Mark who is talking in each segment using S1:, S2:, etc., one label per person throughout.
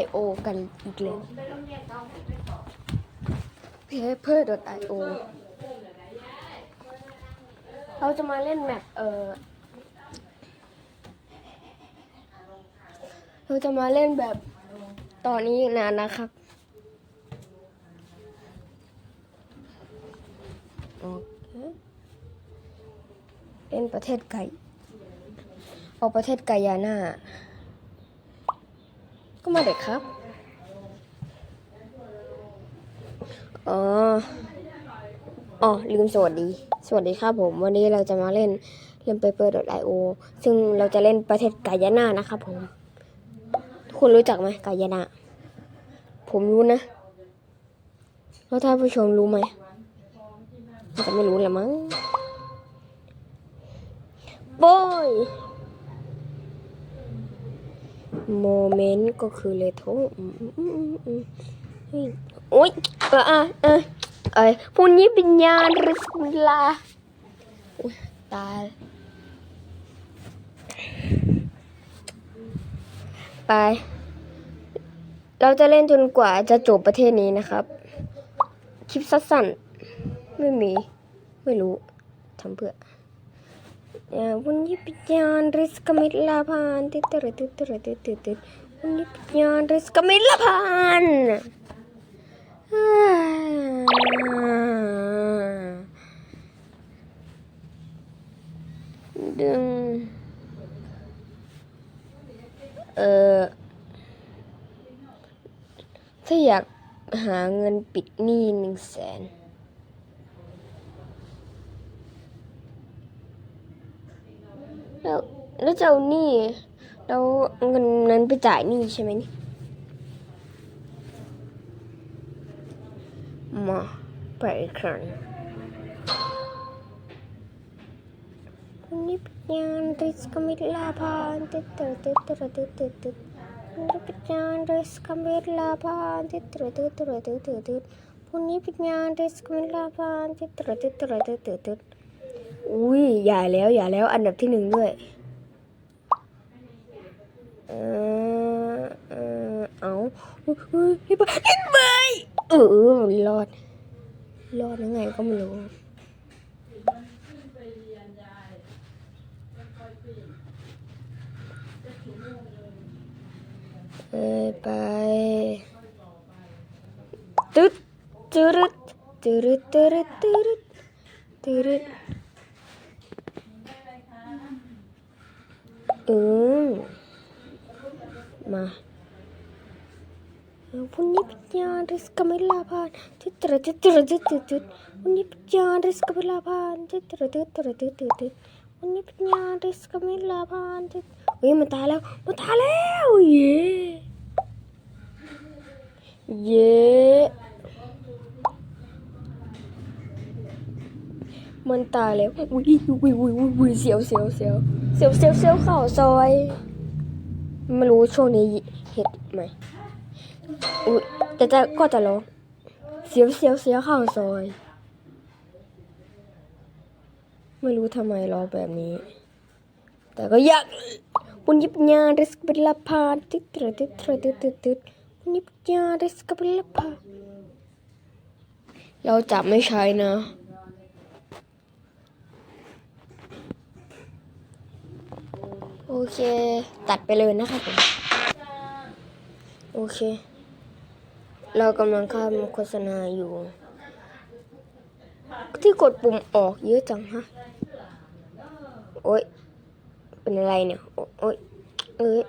S1: io กันอีกแล้ว paper.io เราจะมาเล่นแมปเออเราจะมาเล่นแบบตอนนี้นานนะครับโอเคเล่นประเทศไก่เอาประเทศไกยาน่า ก็มาเด็กครับ อ๋อ อ๋อ ลืมสวัสดี สวัสดีครับผม วันนี้เราจะมาเล่นเล่น paper.io ซึ่งเราจะเล่นประเทศกายาน่านะครับผมคุณรู้จักไหมกายาน่าผมรู้นะ แล้วท่านผู้ชมรู้ไหมอาจจะไม่รู้แหละมั้งโบย โมเมนต์ก็คือเลโทอืมอืมอืมอืมเฮ้ยโอ๊ยเอออะเออเอ้ยพรุ่งนี้เป็นยานริสลาตายไป เราจะเล่นจนกว่าจะจบประเทศนี้นะครับ คลิปสั้นๆ ไม่มี ไม่รู้ทำเพื่อ อ่าวันนี้ปิญานริสก็มิลาพานติดตระติดตระติดติดติดวันนี้ปิญานริสก็มิลาพานดึงเออถ้าอยากหาเงินปิดหนี้หนึ่งแสน แล้วแล้วจะเอาหนี้แล้วเงินนั้นไปจ่ายหนี้ใช่ไหมนี่มาไปอีกครั้งวันนี้เป็นยานริสกมิลาพานติดติดติดติดติดติดติดวันนี้เป็นยานริสกมิลาพานติดติดติดติดติดติดติดวันนี้เป็นยานริสกมิลาพานติดติดติดติดติดติดติด อุ้ยอย่าแล้วอย่าแล้วอันดับที่หนึ่งด้วย เออเออเอาเฮ้ยเฮ้ยเล่นไปเออมันรอด รอดยังไงก็ไม่รู้เอ้ยไปตึ๊ดตึ๊ดตึ๊ดตึ๊ดตึ๊ดตึ๊ด เออ มาวันนี้พิจารริสกมิลาพานติดตระติดตระติดติดติดวันนี้พิจารริสกมิลาพานติดตระติดตระติดติดติดวันนี้พิจารริสกมิลาพานติดเฮ้ยมันตายแล้วมันตายแล้วเย้เย้ มันตายแล้วอุ้ยอุ้ยอุ้ยอุ้ยอุ้ยเสียวเสียวเสียวเสียวเสียวเสียวเข่าซอยไม่รู้ช่วงนี้เห็ดไหมอุ้ยแต่จะก็จะร้องเสียวเสียวเสียวเข่าซอย ไม่รู้ทำไมร้องแบบนี้ แต่ก็อยากปุญญปัญญาริสกเบลพาติตรติตรติติดติดปุญญปัญญาริสกเบลพาเราจับไม่ใช้นะ โอ เค ตัดไปเลยนะครับผมโอเค เรากำลังข้ามโฆษณาอยู่ ที่กดปุ่มออกเยอะจังฮะ โอ๊ย เป็นอะไรเนี่ย โอ๊ย เอ้ย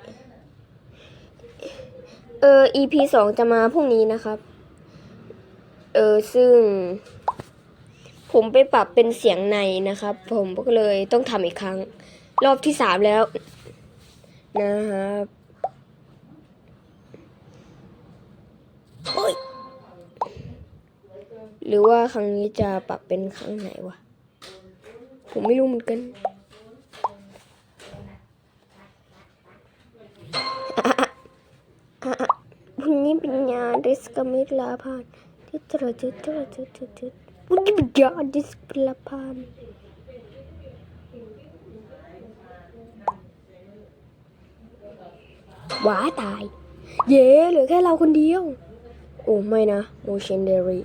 S1: เออ EP สองจะมาพรุ่งนี้นะครับ เออ ซึ่ง ผมไปปรับเป็นเสียงในนะครับ ผมก็เลยต้องทำอีกครั้ง รอบที่สามแล้ว นะครับโอ๊ยหรือว่าครั้งนี้จะปรับเป็นครั้งไหนวะ ผมไม่รู้เหมือนกันวันนี้เป็นงานดิสกมิลาพานที่ตระจิตตระจิตตระจิตวันนี้เป็นงานดิสกมิลาพาน ว้าตาย เย้เหลือแค่เราคนเดียว โอ้ไม่นะโมเชนเดรี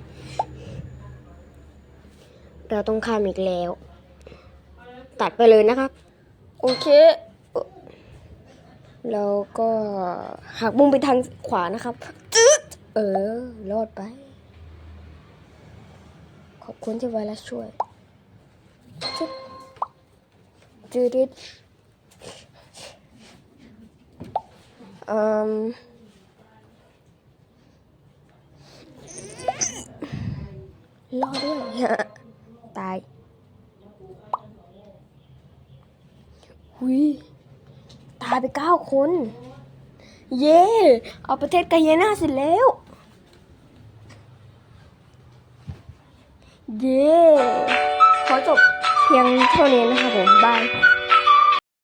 S1: เราต้องข้ามอีกแล้ว ตัดไปเลยนะครับ โอเค แล้วก็หักมุมไปทางขวานะครับจึ๊ดเออ รอดไป ขอบคุณที่ไวรัสช่วยจึ๊ดจืด ดอืมรอด้วยตายหุยตายไปเก้าคน เย่เอาประเทศกาเยนาเสร็จแล้ว เย่ขอจบเพียงเท่านี้นะคะผมบาย